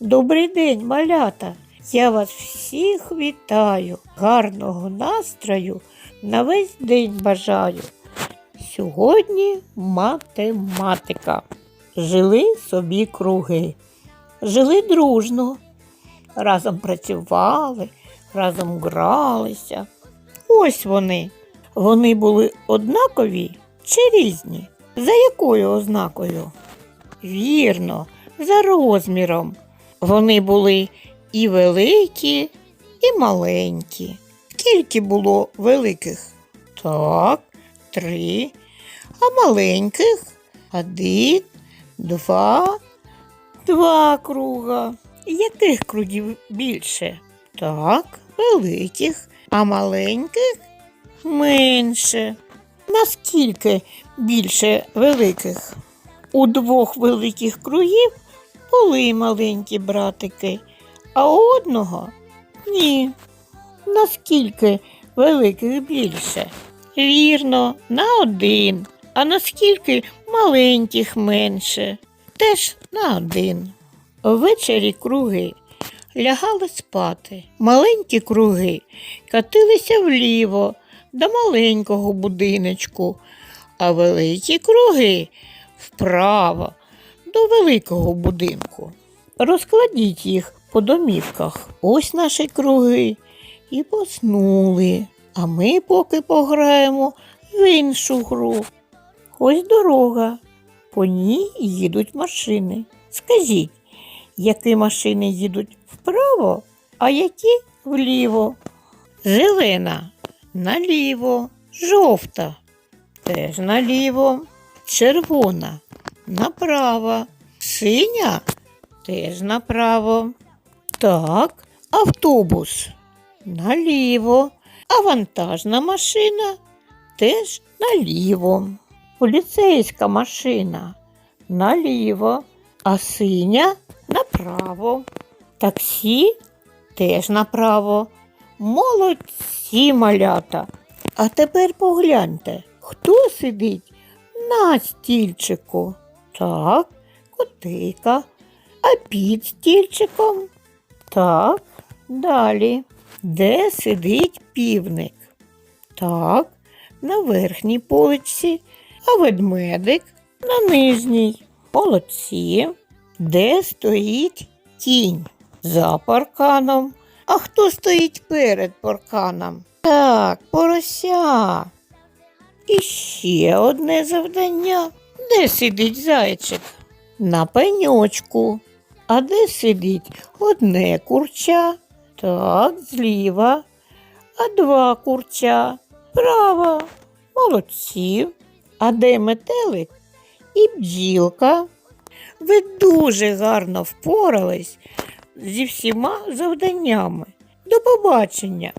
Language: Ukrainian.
Добрий день, малята! Я вас всіх вітаю, гарного настрою на весь день бажаю. Сьогодні математика. Жили собі круги, жили дружно, разом працювали, разом гралися. Ось вони. Вони були однакові чи різні? За якою ознакою? Вірно, за розміром. Вони були і великі, і маленькі. Скільки було великих? Так, три. А маленьких один, два, два круга. Яких кругів більше? Так, великих, а маленьких менше. Наскільки більше великих? У двох великих кругів були маленькі братики, а у одного ні. Наскільки великих більше? Вірно, на один. А наскільки маленьких менше? Теж на один. Ввечері круги лягали спати. Маленькі круги катилися вліво до маленького будиночку, а великі круги вправо до великого будинку. Розкладіть їх по домівках. Ось наші круги. І поснули. А ми поки пограємо в іншу гру. Ось дорога. По ній їдуть машини. Скажіть, які машини їдуть вправо, а які вліво? Зелена наліво, жовта теж наліво, червона направо, синя теж направо. Так, автобус наліво, а вантажна машина теж наліво. Поліцейська машина наліво, а синя направо. Таксі теж направо. Молодці малята. А тепер погляньте, хто сидить на стільчику. Так, котика. А під стільчиком? Так, далі. Де сидить півник? Так, на верхній поличці, а ведмедик на нижній. Молодці. Де стоїть тінь? За парканом. А хто стоїть перед парканом? Так, порося. І ще одне завдання. Де сидить зайчик? На пеньочку. А де сидить одне курча? Так, зліва. А два курча. Право. Молодці. А де метелик і бджілка? Ви дуже гарно впорались зі всіма завданнями. До побачення!